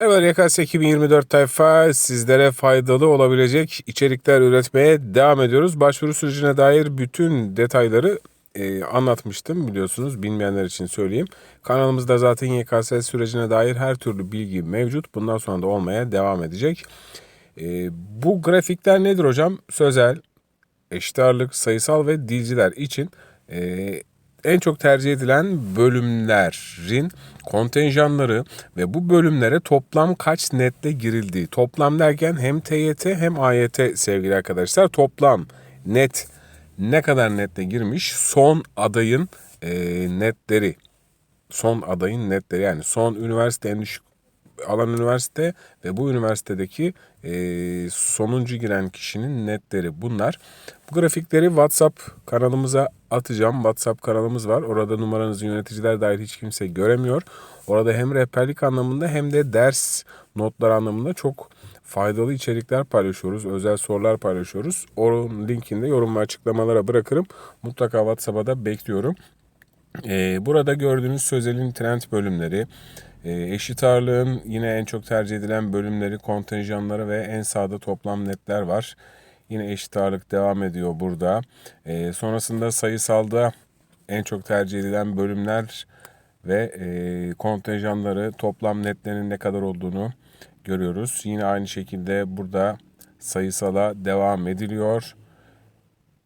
Evet YKS 2024 tayfa sizlere faydalı olabilecek içerikler üretmeye devam ediyoruz. Başvuru sürecine dair bütün detayları e, anlatmıştım biliyorsunuz bilmeyenler için söyleyeyim. Kanalımızda zaten YKS sürecine dair her türlü bilgi mevcut. Bundan sonra da olmaya devam edecek. E, bu grafikler nedir hocam? Sözel, eşit ağırlık, sayısal ve dilciler için e, en çok tercih edilen bölümlerin kontenjanları ve bu bölümlere toplam kaç netle girildiği. Toplam derken hem TYT hem AYT sevgili arkadaşlar. Toplam net ne kadar netle girmiş son adayın e, netleri. Son adayın netleri yani son üniversite en düşük alan üniversite ve bu üniversitedeki e, sonuncu giren kişinin netleri bunlar. Bu grafikleri WhatsApp kanalımıza atacağım. WhatsApp kanalımız var. Orada numaranızı yöneticiler dahil hiç kimse göremiyor. Orada hem rehberlik anlamında hem de ders notlar anlamında çok faydalı içerikler paylaşıyoruz. Özel sorular paylaşıyoruz. Onun linkini de yorum ve açıklamalara bırakırım. Mutlaka WhatsApp'a da bekliyorum. Ee, burada gördüğünüz sözelin trend bölümleri, eşit ağırlığın yine en çok tercih edilen bölümleri, kontenjanları ve en sağda toplam netler var. Yine eşit ağırlık devam ediyor burada. E, sonrasında sayısalda en çok tercih edilen bölümler ve e, kontenjanları toplam netlerinin ne kadar olduğunu görüyoruz. Yine aynı şekilde burada sayısala devam ediliyor.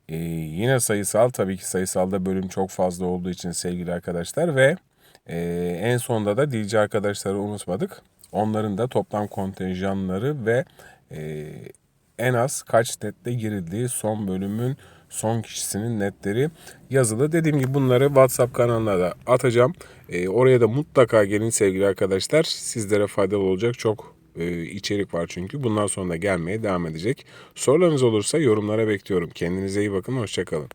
Ee, yine sayısal tabii ki sayısalda bölüm çok fazla olduğu için sevgili arkadaşlar ve e, en sonda da dilci arkadaşları unutmadık. Onların da toplam kontenjanları ve e, en az kaç nette girildiği son bölümün son kişisinin netleri yazılı. Dediğim gibi bunları WhatsApp kanalına da atacağım. E, oraya da mutlaka gelin sevgili arkadaşlar. Sizlere faydalı olacak çok e, içerik var çünkü. Bundan sonra da gelmeye devam edecek. Sorularınız olursa yorumlara bekliyorum. Kendinize iyi bakın. Hoşçakalın.